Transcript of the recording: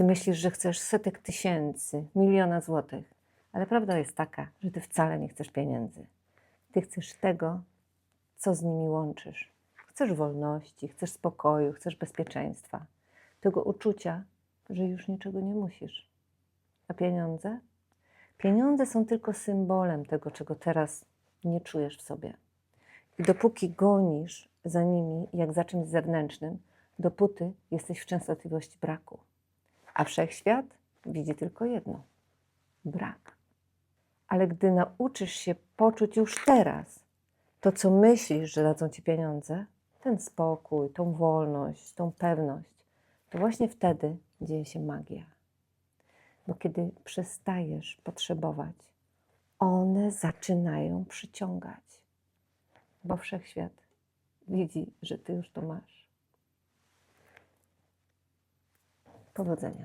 ty myślisz, że chcesz setek tysięcy, miliona złotych, ale prawda jest taka, że ty wcale nie chcesz pieniędzy. Ty chcesz tego, co z nimi łączysz. Chcesz wolności, chcesz spokoju, chcesz bezpieczeństwa, tego uczucia, że już niczego nie musisz. A pieniądze? Pieniądze są tylko symbolem tego, czego teraz nie czujesz w sobie. I dopóki gonisz za nimi jak za czymś zewnętrznym, dopóty jesteś w częstotliwości braku. A wszechświat widzi tylko jedno brak. Ale gdy nauczysz się poczuć już teraz to, co myślisz, że dadzą ci pieniądze, ten spokój, tą wolność, tą pewność, to właśnie wtedy dzieje się magia. Bo kiedy przestajesz potrzebować, one zaczynają przyciągać. Bo wszechświat widzi, że ty już to masz. Powodzenia.